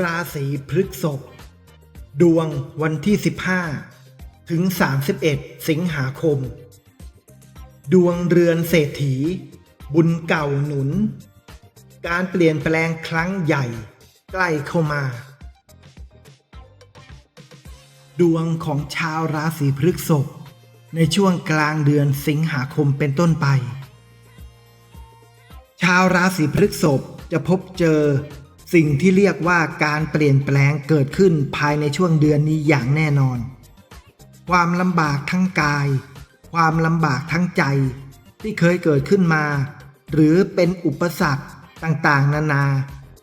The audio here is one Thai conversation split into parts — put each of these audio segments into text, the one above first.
ราศีพฤษภดวงวันที่ 15 ถึง 31 สิงหาคม ดวงเรือนเศรษฐี บุญเก่าหนุน การเปลี่ยนแปลงครั้งใหญ่ ใกล้เข้ามา ดวงของชาวราศีพฤษภในช่วงกลางเดือนสิงหาคมเป็นต้นไป ชาวราศีพฤษภจะพบเจอ สิ่งที่เรียกว่าการเปลี่ยนแปลงเกิดขึ้นภายในช่วงเดือนนี้อย่างแน่นอน ความลำบากทั้งกาย ความลำบากทั้งใจ ที่เคยเกิดขึ้นมา หรือเป็นอุปสรรคต่างๆ นานา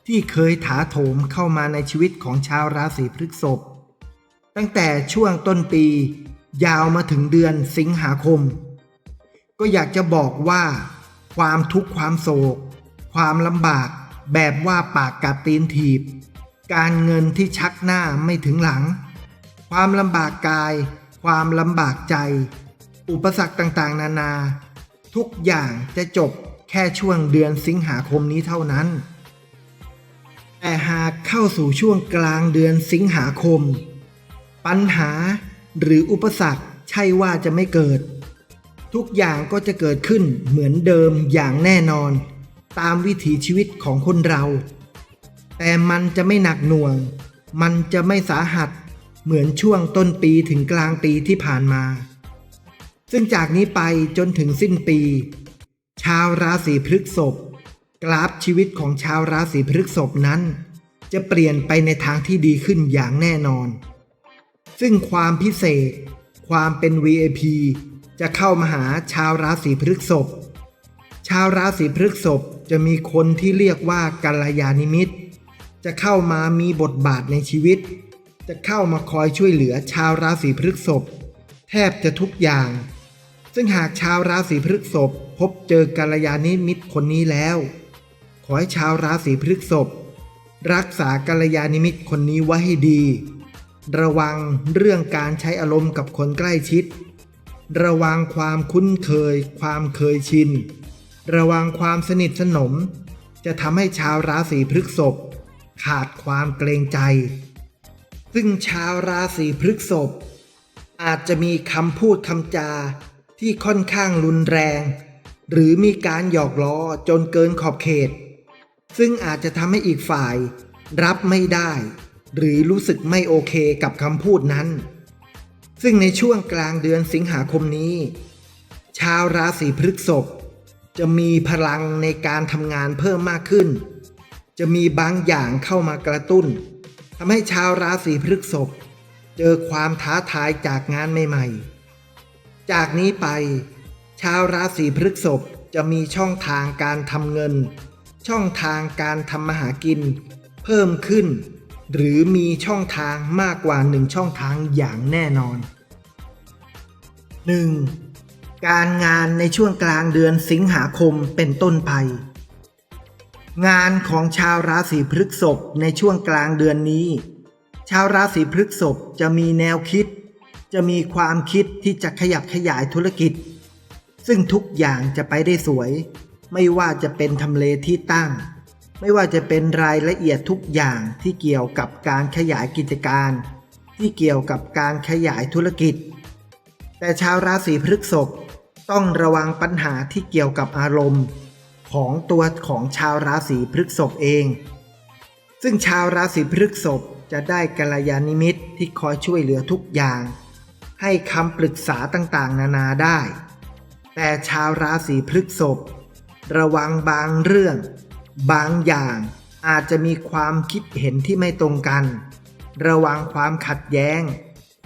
ที่เคยถาโถมเข้ามาในชีวิตของชาวราศีพฤษภตั้งแต่ช่วงต้นปี ยาวมาถึงเดือนสิงหาคม ก็อยากจะบอกว่า ความทุกข์ความโศก ความลำบาก แบบว่าปากกัดตีนถีบ การเงินที่ชักหน้าไม่ถึงหลัง ความลำบากกาย ความลำบากใจ อุปสรรคต่างๆ นานา ทุกอย่างจะจบแค่ช่วงเดือนสิงหาคมนี้เท่านั้น แต่หากเข้าสู่ช่วงกลางเดือนสิงหาคม ปัญหาหรืออุปสรรคใช่ว่าจะไม่เกิด ทุกอย่างก็จะเกิดขึ้นเหมือนเดิมอย่างแน่นอน ตามวิถีชีวิตของคนเรา แต่มันจะไม่หนักหน่วง มันจะไม่สาหัสเหมือนช่วงต้นปีถึงกลางปีที่ผ่านมา ซึ่งจากนี้ไปจนถึงสิ้นปี ชาวราศีพฤกษภกราฟชีวิตของชาวราศีพฤกษภนั้น จะเปลี่ยนไปในทางที่ดีขึ้นอย่างแน่นอน ซึ่งความพิเศษ ความเป็น VIP จะเข้ามาหาชาวราศีพฤกษภชาวราศีพฤกษภ จะมีคนที่เรียกว่ากัลยาณิมิตร จะเข้ามามีบทบาทในชีวิต จะเข้ามาคอยช่วยเหลือชาวราศีพฤษภแทบจะทุกอย่าง ซึ่งหากชาวราศีพฤษภพบเจอกัลยาณิมิตรคนนี้แล้ว ขอให้ชาวราศีพฤษภรักษากัลยาณิมิตรคนนี้ไว้ให้ดี ระวังเรื่องการใช้อารมณ์กับคนใกล้ชิด ระวังความคุ้นเคย ความเคยชิน ระวังความสนิทสนม จะทำให้ชาวราศีพฤษภขาดความเกรงใจ ซึ่งชาวราศีพฤษภอาจจะมีคำพูดคำจาที่ค่อนข้างรุนแรง หรือมีการหยอกล้อจนเกินขอบเขต ซึ่งอาจจะทำให้อีกฝ่าย รับไม่ได้ หรือรู้สึกไม่โอเคกับคำพูดนั้น ซึ่งในช่วงกลางเดือนสิงหาคมนี้ ชาวราศีพฤษภ จะมีพลังในการทำงานเพิ่มมากขึ้น จะมีบางอย่างเข้ามากระตุ้นทำให้ชาวราศีพฤษภเจอความท้าทายจากงานใหม่ๆ จากนี้ไป ชาวราศีพฤษภจะมีช่องทางการทำเงิน ช่องทางการทำมาหากิน เพิ่มขึ้น หรือมีช่องทางมากกว่าหนึ่งช่องทางอย่างแน่นอน 1. การงานในช่วงกลางเดือนสิงหาคมเป็นต้นไป งานของชาวราศีพฤกษภในช่วงกลางเดือนนี้ ชาวราศีพฤกษภจะมีแนวคิด จะมีความคิดที่จะขยับขยายธุรกิจ ซึ่งทุกอย่างจะไปได้สวย ไม่ว่าจะเป็นทำเลที่ตั้ง ไม่ว่าจะเป็นรายละเอียดทุกอย่างที่เกี่ยวกับการขยายกิจการ ที่เกี่ยวกับการขยายธุรกิจ แต่ชาวราศีพฤกษภ ต้องระวังปัญหาที่เกี่ยวกับอารมณ์ ของตัวของชาวราศีพฤษภเอง ซึ่งชาวราศีพฤษภจะได้กัลยาณิมิตรที่คอยช่วยเหลือทุกอย่าง ให้คำปรึกษาต่างๆ นานาได้ แต่ชาวราศีพฤษภระวังบางเรื่อง บางอย่างอาจจะมีความคิดเห็นที่ไม่ตรงกัน ระวังความขัดแย้ง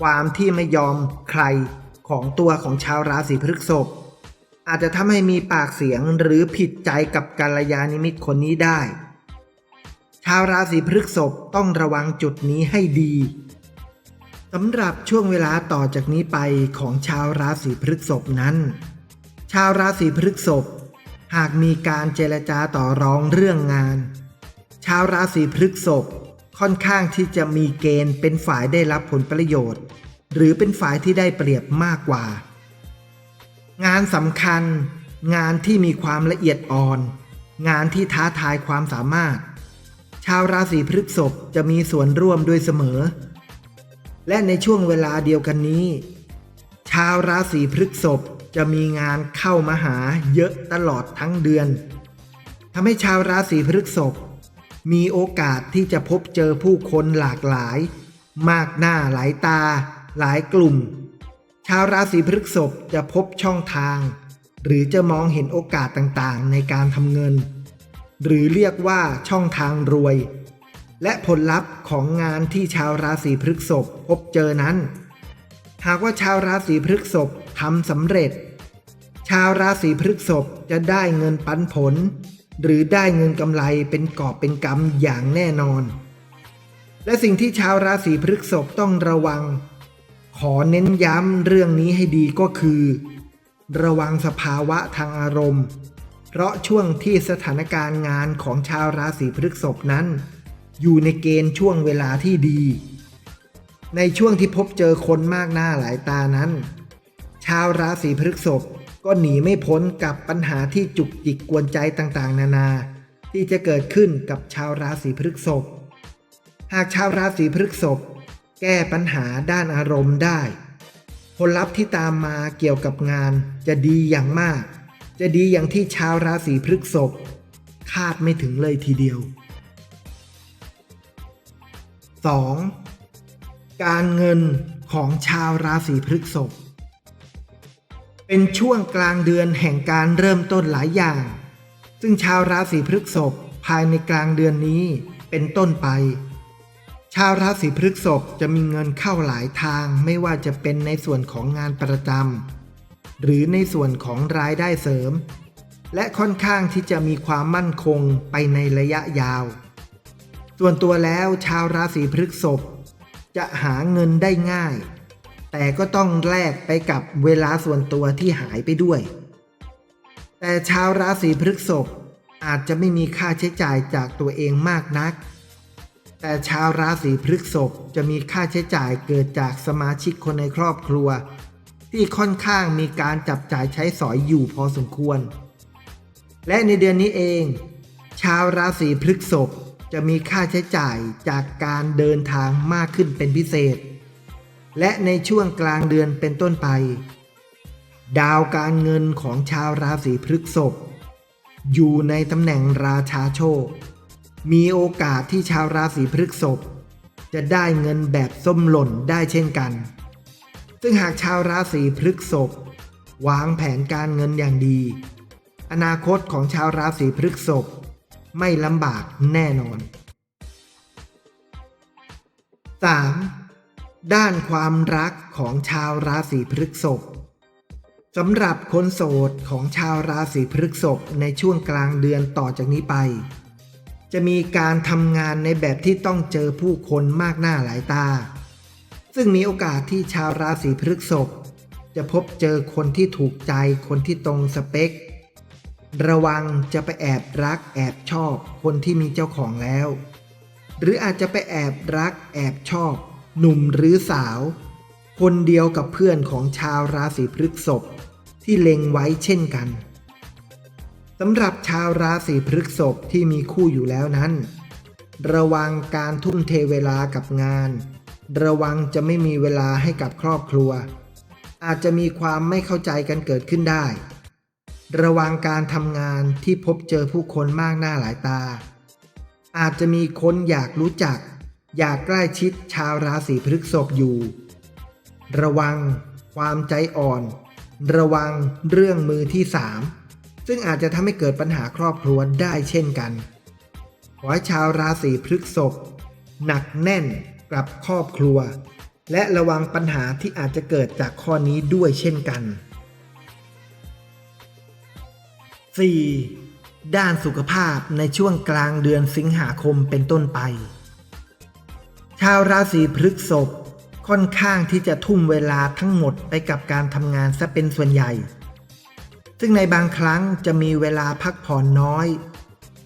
ความที่ไม่ยอมใครของตัวของชาวราศีพฤษภ อาจจะทำให้มีปากเสียงหรือผิดใจกับกัลยาณิมิตรคนนี้ได้ ชาวราศีพฤษภต้องระวังจุดนี้ให้ดีสำหรับช่วงเวลาต่อจากนี้ไปของชาวราศีพฤษภนั้น ชาวราศีพฤษภหากมีการเจรจาต่อรองเรื่องงาน ชาวราศีพฤษภค่อนข้างที่จะมีเกณฑ์เป็นฝ่ายได้รับผลประโยชน์ หรือเป็นฝ่ายที่ได้เปรียบมากกว่า งานสำคัญ งานที่มีความละเอียดอ่อน งานที่ท้าทายความสามารถ ชาวราศีพฤษภจะมีส่วนร่วมด้วยเสมอ และในช่วงเวลาเดียวกันนี้ ชาวราศีพฤษภจะมีงานเข้ามาหาเยอะตลอดทั้งเดือนทำให้ชาวราศีพฤษภมีโอกาสที่จะพบเจอผู้คนหลากหลาย มากหน้าหลายตา หลายกลุ่ม ชาวราศีพฤษภจะพบช่องทาง หรือจะมองเห็นโอกาสต่างๆ ในการทำเงิน หรือเรียกว่าช่องทางรวย และผลลัพธ์ของงานที่ชาวราศีพฤษภพบเจอนั้น หากว่าชาวราศีพฤษภทำสำเร็จ ชาวราศีพฤษภจะได้เงินปันผล หรือได้เงินกำไรเป็นกอบเป็นกำอย่างแน่นอน และสิ่งที่ชาวราศีพฤษภต้องระวัง อเน้นย้ำเรื่องนี้ให้ดีก็คือ ระวังสภาวะทางอารมณ์ เพราะช่วงที่สถานการณ์งานของชาวราศีพฤษภนั้น อยู่ในเกณฑ์ช่วงเวลาที่ดี ในช่วงที่พบเจอคนมากหน้าหลายตานั้น ชาวราศีพฤษภก็หนีไม่พ้นกับปัญหาที่จุกจิกกวนใจต่างๆ นานา ที่จะเกิดขึ้นกับชาวราศีพฤษภหากชาวราศีพฤษภ แก้ปัญหาด้านอารมณ์ได้ ผลลัพธ์ที่ตามมาเกี่ยวกับงานจะดีอย่างมาก จะดีอย่างที่ชาวราศีพฤษภคาดไม่ถึงเลยทีเดียว 2. การเงินของชาวราศีพฤษภเป็นช่วงกลางเดือนแห่งการเริ่มต้นหลายอย่าง ซึ่งชาวราศีพฤษภภายในกลางเดือนนี้เป็นต้นไป ชาวราศีพฤษภจะมีเงินเข้าหลายทางไม่ว่าจะเป็นในส่วนของงานประจำหรือในส่วนของรายได้เสริม และค่อนข้างที่จะมีความมั่นคงไปในระยะยาว ส่วนตัวแล้วชาวราศีพฤษภจะหาเงินได้ง่าย แต่ก็ต้องแลกไปกับเวลาส่วนตัวที่หายไปด้วย แต่ชาวราศีพฤษภอาจจะไม่มีค่าใช้จ่ายจากตัวเองมากนัก แต่ชาวราศีพฤษภจะมีค่าใช้จ่ายเกิดจากสมาชิกคนในครอบครัว ที่ค่อนข้างมีการจับจ่ายใช้สอยอยู่พอสมควร และในเดือนนี้เอง ชาวราศีพฤษภจะมีค่าใช้จ่ายจากการเดินทางมากขึ้นเป็นพิเศษ และในช่วงกลางเดือนเป็นต้นไป ดาวการเงินของชาวราศีพฤษภอยู่ในตำแหน่งราชาโชค มีโอกาสที่ชาวราศีพฤษภจะได้เงินแบบส้มหล่นได้เช่นกัน ซึ่งหากชาวราศีพฤษภวางแผนการเงินอย่างดี อนาคตของชาวราศีพฤษภไม่ลำบากแน่นอน 3. ด้านความรักของชาวราศีพฤษภสำหรับคนโสดของชาวราศีพฤษภในช่วงกลางเดือนต่อจากนี้ไป จะมีการทำงานในแบบที่ต้องเจอผู้คนมากหน้าหลายตา ซึ่งมีโอกาสที่ชาวราศีพฤษภจะพบเจอคนที่ถูกใจคนที่ตรงสเปค ระวังจะไปแอบรักแอบชอบคนที่มีเจ้าของแล้ว หรืออาจจะไปแอบรักแอบชอบ หนุ่มหรือสาว คนเดียวกับเพื่อนของชาวราศีพฤษภที่เล็งไว้เช่นกัน สำหรับชาวราศีพฤกษภที่มีคู่อยู่แล้วนั้น ระวังการทุ่มเทเวลากับงาน ระวังจะไม่มีเวลาให้กับครอบครัว อาจจะมีความไม่เข้าใจกันเกิดขึ้นได้ ระวังการทำงานที่พบเจอผู้คนมากหน้าหลายตา อาจจะมีคนอยากรู้จัก อยากใกล้ชิดชาวราศีพฤกษภอยู่ ระวังความใจอ่อน ระวังเรื่องมือที่สาม ซึ่งอาจจะทำให้เกิดปัญหาครอบครัวได้เช่นกัน ขอให้ชาวราศีพฤษภหนักแน่นกับครอบครัว และระวังปัญหาที่อาจจะเกิดจากข้อนี้ด้วยเช่นกัน 4. ด้านสุขภาพในช่วงกลางเดือนสิงหาคมเป็นต้นไป ชาวราศีพฤษภค่อนข้างที่จะทุ่มเวลาทั้งหมดไปกับการทำงานซะเป็นส่วนใหญ่ ซึ่งในบางครั้งจะมีเวลาพักผ่อนน้อย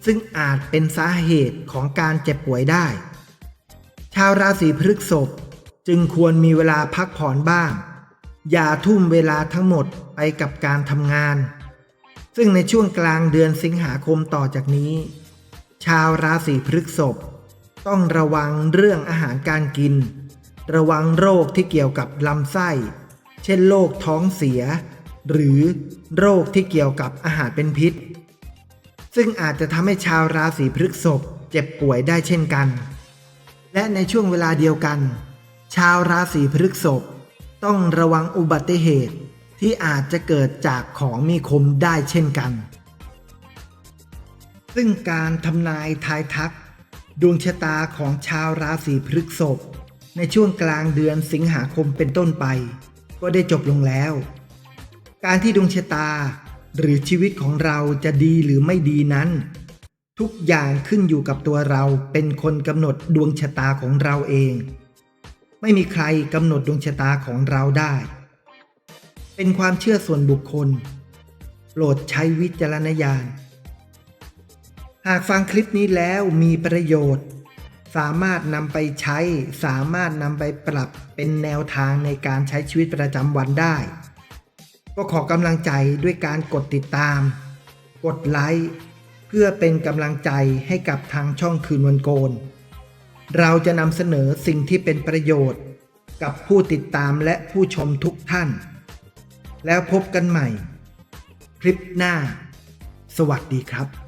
ซึ่งอาจเป็นสาเหตุของการเจ็บป่วยได้ ชาวราศีพฤษภจึงควรมีเวลาพักผ่อนบ้าง อย่าทุ่มเวลาทั้งหมดไปกับการทำงาน ซึ่งในช่วงกลางเดือนสิงหาคมต่อจากนี้ ชาวราศีพฤษภต้องระวังเรื่องอาหารการกิน ระวังโรคที่เกี่ยวกับลำไส้ เช่นโรคท้องเสีย หรือโรคที่เกี่ยวกับอาหารเป็นพิษ ซึ่งอาจจะทำให้ชาวราศีพฤษภเจ็บป่วยได้เช่นกัน และในช่วงเวลาเดียวกัน ชาวราศีพฤษภต้องระวังอุบัติเหตุที่อาจจะเกิดจากของมีคมได้เช่นกัน ซึ่งการทำนายทายทัก ดวงชะตาของชาวราศีพฤษภในช่วงกลางเดือนสิงหาคมเป็นต้นไป ก็ได้จบลงแล้ว การที่ดวงชะตา หรือชีวิตของเราจะดีหรือไม่ดีนั้น ทุกอย่างขึ้นอยู่กับตัวเราเป็นคนกำหนดดวงชะตาของเราเอง ไม่มีใครกำหนดดวงชะตาของเราได้ เป็นความเชื่อส่วนบุคคล โปรดใช้วิจารณญาณ หากฟังคลิปนี้แล้วมีประโยชน์ สามารถนำไปใช้ สามารถนำไปปรับเป็นแนวทางในการใช้ชีวิตประจำวันได้ ก็ขอกำลังใจด้วยการกดติดตาม กดไลค์เพื่อเป็นกำลังใจให้กับทางช่องคืนวันโกน เราจะนำเสนอสิ่งที่เป็นประโยชน์ กับผู้ติดตามและผู้ชมทุกท่าน แล้วพบกันใหม่ คลิปหน้า สวัสดีครับ